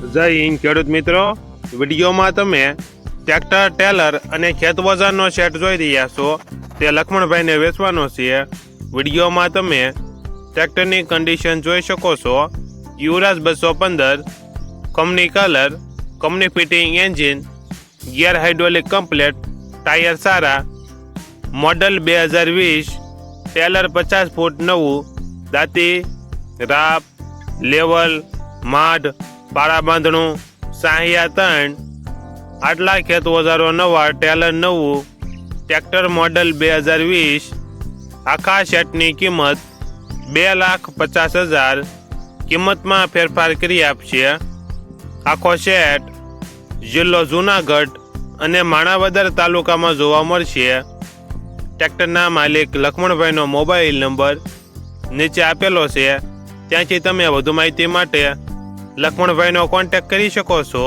જય હિન્દ, ખેડૂત મિત્રો. વિડીયોમાં તમે ટ્રેક્ટર ટેલર અને ખેત વજનનો સેટ જોઈ રહ્યા છો. તે લક્ષ્મણભાઈને વેચવાનો છે. વિડીયોમાં તમે ટ્રેક્ટરની કન્ડિશન જોઈ શકો છો. યુવરાજ બસો પંદર company colour company fitting engine gear hydraulic complete tyre સારા મોડલ બે હજાર વીસ ટેલર પચાસ ફૂટ નવું, દાંતી, રાપ લેવલ માઢ પાળા બાંધણું સાહિયા ત્રણ, આટલા ખેત હજારો નવા, ટેલર નવું, ટ્રેક્ટર મોડલ બે હજાર વીસ, આખા સેટની કિંમત બે લાખ પચાસ હજાર. કિંમતમાં ફેરફાર કરી આપશે આખો સેટ જિલ્લો જુનાગઢ અને માણાવદર તાલુકામાં જોવા મળશે. ટ્રેક્ટરના માલિક લક્ષ્મણભાઈનો મોબાઈલ નંબર નીચે આપેલો છે. ત્યાંથી તમે વધુ માહિતી માટે લક્ષ્મણભાઈનો કોન્ટેક્ટ કરી શકો છો.